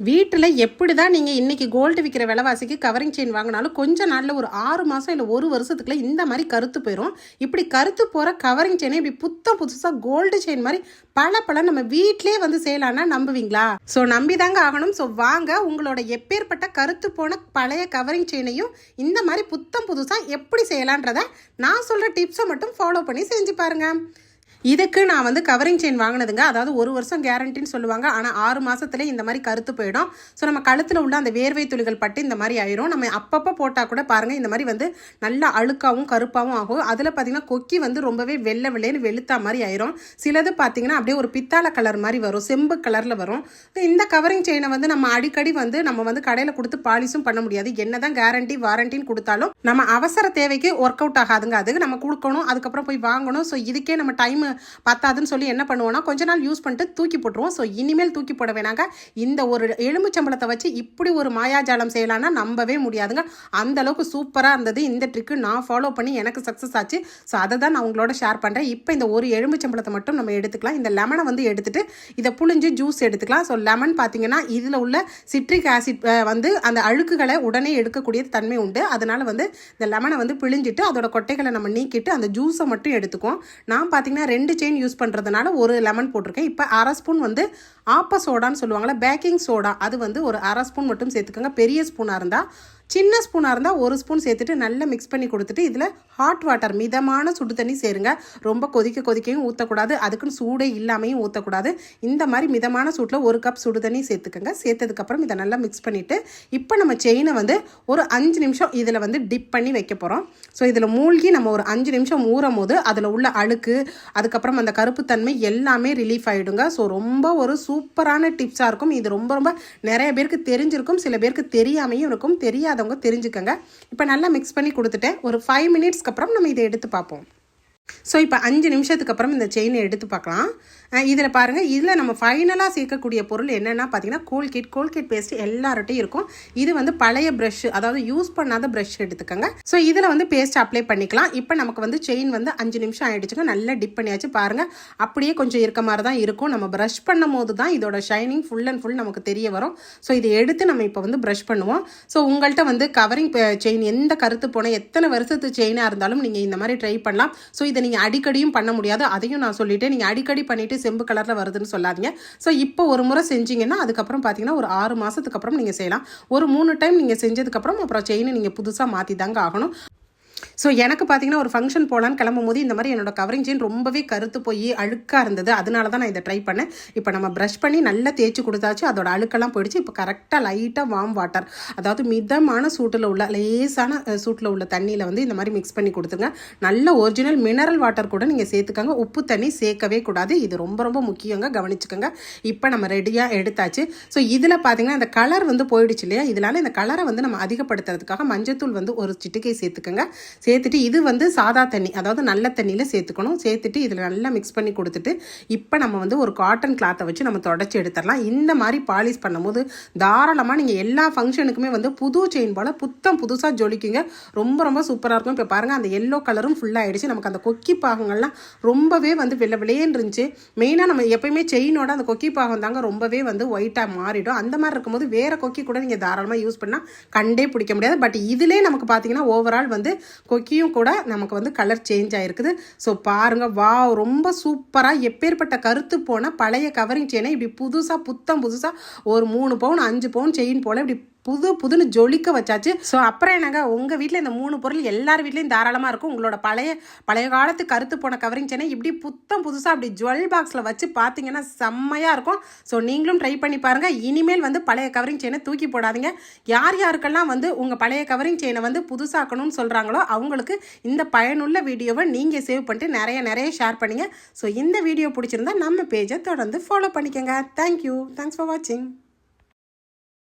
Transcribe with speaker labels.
Speaker 1: வீட்டில் எப்படி தான் நீங்கள் இன்றைக்கி கோல்டு விற்கிற விலைவாசிக்கு கவரிங் செயின் வாங்கினாலும் கொஞ்ச நாளில் ஒரு ஆறு மாதம் இல்லை ஒரு வருஷத்துக்குள்ள இந்த மாதிரி கருத்து போயிடும் இப்படி கருத்து போகிற கவரிங் செயினை இப்படி புத்தம் புதுசாக கோல்டு செயின் மாதிரி பல பல நம்ம வீட்டிலே வந்து செய்யலான்னா நம்புவீங்களா? ஸோ நம்பி தாங்க ஆகணும். ஸோ வாங்க உங்களோட எப்பேற்பட்ட கருத்து போன பழைய கவரிங் செயினையும் இந்த மாதிரி புத்தம் புதுசாக எப்படி செய்யலான்றத நான் சொல்கிற டிப்ஸை மட்டும் ஃபாலோ பண்ணி செஞ்சு பாருங்கள் இதுக்கு நான் வந்து கவரிங் செயின் வாங்கினதுங்க. அதாவது ஒரு வருஷம் கேரண்டின்னு சொல்லுவாங்க. ஆனால் ஆறு மாதத்துல இந்த மாதிரி கருத்து போயிடும். ஸோ நம்ம கழுத்தில் உள்ள அந்த வேர்வை துளிகள் பட்டு இந்த மாதிரி ஆயிரும். நம்ம அப்பப்போ போட்டால் கூட பாருங்கள் இந்த மாதிரி வந்து நல்லா அழுக்காகவும் கருப்பாகவும் ஆகும். அதில் பார்த்தீங்கன்னா கொக்கி வந்து ரொம்பவே வெள்ளை வெள்ளைன்னு வெளுத்தா மாதிரி ஆயிரும். சிலது பார்த்தீங்கன்னா அப்படியே ஒரு பித்தாள கலர் மாதிரி வரும். செம்பு கலரில் வரும். இந்த கவரிங் செயினை வந்து நம்ம அடிக்கடி வந்து நம்ம வந்து கடையில் கொடுத்து பாலிஷும் பண்ண முடியாது. என்னதான் கேரண்டி வாரண்டின்னு கொடுத்தாலும் நம்ம அவசர தேவைக்கு ஒர்க் அவுட் ஆகாதுங்க. அதுக்கு நம்ம கொடுக்கணும் அதுக்கப்புறம் போய் வாங்கணும். ஸோ இதுக்கே நம்ம டைம் பத்தாதுன்னு சொல்லி என்ன பண்ணுவோம்னா கொஞ்ச நாள் யூஸ் பண்ணிட்டு தூக்கி போட்டுருவோம். ஸோ இனிமேல் தூக்கி போட வேணாங்க. இந்த ஒரு எலும்புச்சம்பளத்தை வச்சு இப்படி ஒரு மாயாஜாலம் செய்யலான்னா நம்பவே முடியாதுங்க. அந்த அளவுக்கு சூப்பராக இருந்தது. இந்த ட்ரிக்கு நான் ஃபாலோ பண்ணி எனக்கு சக்ஸஸ் ஆச்சு. ஸோ அதை தான் நான் உங்களோட ஷேர் பண்ணுறேன் இப்போ இந்த ஒரு எலும்புச்சம்பளத்தை மட்டும் நம்ம எடுத்துக்கலாம். இந்த லெமனை வந்து எடுத்துட்டு இதை புழிஞ்சு ஜூஸ் எடுத்துக்கலாம். ஸோ லெமன் பார்த்தீங்கன்னா இதில் உள்ள சிட்ரிக் ஆசிட் வந்து அந்த அழுக்குகளை உடனே எடுக்கக்கூடிய தன்மை உண்டு. அதனால் வந்து இந்த லெமனை வந்து பிழிஞ்சிட்டு அதோட கொட்டைகளை நம்ம நீக்கிட்டு அந்த ஜூஸை மட்டும் எடுத்துக்குவோம். நான் பார்த்தீங்கன்னா ரெண்டு செயின் யூஸ் பண்ணுறதுனால ஒரு லெமன் போட்டிருக்கேன். இப்போ அரை ஸ்பூன் வந்து ஆப்ப சோடான்னு சொல்லுவாங்கள்ல பேக்கிங் சோடா அது வந்து ஒரு அரை ஸ்பூன் மட்டும் சேர்த்துக்கோங்க. பெரிய ஸ்பூனாக இருந்தால் சின்ன ஸ்பூனாக இருந்தால் ஒரு ஸ்பூன் சேர்த்துட்டு நல்லா மிக்ஸ் பண்ணி கொடுத்துட்டு இதில் ஹாட் வாட்டர் மிதமான சுடு தண்ணி சேருங்க. ரொம்ப கொதிக்க கொதிக்கையும் ஊற்றக்கூடாது அதுக்குன்னு சூடே இல்லாமையும் ஊற்றக்கூடாது இந்த மாதிரி மிதமான சூட்டில் ஒரு கப் சுடு தண்ணி சேர்த்துக்கோங்க. சேர்த்ததுக்கப்புறம் இதை நல்லா மிக்ஸ் பண்ணிவிட்டு இப்போ நம்ம செயினை வந்து ஒரு அஞ்சு நிமிஷம் இதில் வந்து டிப் பண்ணி வைக்க போகிறோம் ஸோ இதில் மூழ்கி நம்ம ஒரு அஞ்சு நிமிஷம் ஊறும் போது அதில் உள்ள அழுக்கு அதுக்கப்புறம் அந்த கருப்புத்தன்மை எல்லாமே ரிலீஃப் ஆகிடுங்க ஸோ ரொம்ப ஒரு சூப்பரான டிப்ஸாக இருக்கும். இது ரொம்ப ரொம்ப நிறைய பேருக்கு தெரிஞ்சிருக்கும். சில பேருக்கு தெரியாமையும் இருக்கும். தெரியாதவங்க தெரிஞ்சுக்கங்க. இப்போ நல்லா மிக்ஸ் பண்ணி கொடுத்துட்டேன் ஒரு ஃபைவ் மினிட்ஸ்க்கு அப்புறம் நம்ம இதை எடுத்து பார்ப்போம். ஸோ இப்போ அஞ்சு நிமிஷத்துக்கு அப்புறம் இந்த செயினை எடுத்து பார்க்கலாம். இதில் பாருங்கள் இதில் நம்ம ஃபைனலாக சேர்க்கக்கூடிய பொருள் என்னென்னா பார்த்தீங்கன்னா கோல்கேட் கோல்கேட் பேஸ்ட் எல்லார்ட்டையும் இருக்கும். இது வந்து பழைய ப்ரஷ் அதாவது யூஸ் பண்ணாத ப்ரஷ் எடுத்துக்கோங்க. ஸோ இதில் வந்து பேஸ்ட் அப்ளை பண்ணிக்கலாம். இப்போ நமக்கு வந்து செயின் வந்து அஞ்சு நிமிஷம் ஆகிடுச்சுங்க நல்லா டிப் பண்ணியாச்சு பாருங்கள் அப்படியே கொஞ்சம் இருக்க மாதிரி தான் இருக்கும். நம்ம ப்ரஷ் பண்ணும் போது தான் இதோட ஷைனிங் ஃபுல் அண்ட் ஃபுல் நமக்கு தெரிய வரும். ஸோ இதை எடுத்து நம்ம இப்போ வந்து ப்ரஷ் பண்ணுவோம். ஸோ உங்கள்கிட்ட வந்து கவரிங் செயின் எந்த கருத்து போன எத்தனை வருஷத்து செயினாக இருந்தாலும் நீங்கள் இந்த மாதிரி ட்ரை பண்ணலாம். ஸோ இதை நீங்கள் அடிக்கடியும் பண்ண முடியாது. அதையும் நான் சொல்லிட்டேன். நீங்கள் அடிக்கடி பண்ணிவிட்டு செம்பு கலரில் வருதுன்னு சொல்லாதீங்க. ஸோ இப்போ ஒரு முறை செஞ்சீங்கன்னா அதுக்கப்புறம் பார்த்தீங்கன்னா ஒரு ஆறு மாதத்துக்கு அப்புறம் நீங்கள் செய்யலாம். ஒரு மூணு டைம் நீங்கள் செஞ்சதுக்கப்புறம் அப்புறம் செயினை நீங்கள் புதுசாக மாற்றி தாங்க ஆகணும். ஸோ எனக்கு பார்த்தீங்கன்னா ஒரு ஃபங்க்ஷன் போகலான்னு கிளம்பும் போது இந்த மாதிரி என்னோட கவரிங் செயின் ரொம்பவே கருத்து போய் அழுக்காக இருந்தது. அதனால தான் நான் இதை ட்ரை பண்ணேன். இப்போ நம்ம ப்ரஷ் பண்ணி நல்லா தேய்ச்சி கொடுத்தாச்சு. அதோட அழுக்கெல்லாம் போயிடுச்சு. இப்போ கரெக்டாக லைட்டாக வார்ம் வாட்டர் அதாவது மிதமான சூட்டில் உள்ள லேசான சூட்டில் உள்ள தண்ணியில் வந்து இந்த மாதிரி மிக்ஸ் பண்ணி கொடுத்துங்க. நல்ல ஒரிஜினல் மினரல் வாட்டர் கூட நீங்கள் சேர்த்துக்கோங்க. உப்பு தண்ணி சேர்க்கவே கூடாது. இது ரொம்ப ரொம்ப முக்கியங்க. கவனிச்சுக்கோங்க. இப்போ நம்ம ரெடியாக எடுத்தாச்சு. ஸோ இதில் பார்த்தீங்கன்னா இந்த கலர் வந்து போயிடுச்சு இல்லையா? இதனால இந்த கலரை வந்து நம்ம அதிகப்படுத்துறதுக்காக மஞ்சத்தூள் வந்து ஒரு சிட்டுக்கை சேர்த்துக்கோங்க. சேர்த்துட்டு இது வந்து சாதா தண்ணி அதாவது நல்ல தண்ணியில் சேர்த்துக்கணும். சேர்த்துட்டு இதில் நல்லா மிக்ஸ் பண்ணி கொடுத்துட்டு இப்போ நம்ம வந்து ஒரு காட்டன் கிளாத்தை வச்சு நம்ம தொடச்சி எடுத்துடலாம். இந்த மாதிரி பாலிஷ் பண்ணும்போது தாராளமாக நீங்கள் எல்லா ஃபங்க்ஷனுக்குமே வந்து புது செயின் போல் புத்தம் புதுசாக ஜொலிக்குங்க. ரொம்ப ரொம்ப சூப்பராக இருக்கும். இப்போ பாருங்கள் அந்த எல்லோ கலரும் ஃபுல்லாக ஆகிடுச்சு நமக்கு அந்த கொக்கி பாகங்கள்லாம் ரொம்பவே வந்து வெள்ளை வெளியேன்னு இருந்துச்சு. மெயினாக நம்ம எப்பயுமே செயினோட அந்த கொக்கி பாகம் தாங்க ரொம்பவே வந்து ஒயிட்டாக மாறிடும். அந்த மாதிரி இருக்கும்போது வேறு கொக்கி கூட நீங்கள் தாராளமாக யூஸ் பண்ணால் கண்டே பிடிக்க முடியாது. பட் இதிலே நமக்கு பார்த்தீங்கன்னா ஓவரால் வந்து கொக்கியும் கூட நமக்கு வந்து கலர் சேஞ்ச் ஆகிருக்குது ஸோ பாருங்கள் வா ரொம்ப சூப்பராக எப்பேற்பட்ட கருத்து போன பழைய கவரிங் செயினை இப்படி புதுசாக புத்தம் புதுசாக ஒரு மூணு பவுன் அஞ்சு பவுன் செயின் போல் இப்படி புது புதுன்னு ஜொலிக்க வச்சாச்சு. ஸோ அப்புறம் என்னங்க உங்கள் வீட்டில் இந்த மூணு பொருள் எல்லார் வீட்லேயும் தாராளமாக இருக்கும். உங்களோட பழைய பழைய காலத்து கருத்து போன கவரிங் சென்னை இப்படி புத்தம் புதுசாக அப்படி ஜுவல் பாக்ஸில் வச்சு பார்த்தீங்கன்னா செம்மையாக இருக்கும். ஸோ நீங்களும் ட்ரை பண்ணி பாருங்கள் இனிமேல் வந்து பழைய கவரிங் செயினை தூக்கி போடாதீங்க. யார் யாருக்கெல்லாம் வந்து உங்கள் பழைய கவரிங் செயினை வந்து புதுசாக்கணும்னு சொல்கிறாங்களோ அவங்களுக்கு இந்த பயனுள்ள வீடியோவை நீங்கள் சேவ் பண்ணிட்டு நிறைய நிறைய ஷேர் பண்ணிங்க. ஸோ இந்த வீடியோ பிடிச்சிருந்தா நம்ம பேஜை தொடர்ந்து ஃபாலோ பண்ணிக்கோங்க. தேங்க்யூ தேங்க்ஸ் ஃபார் வாட்சிங்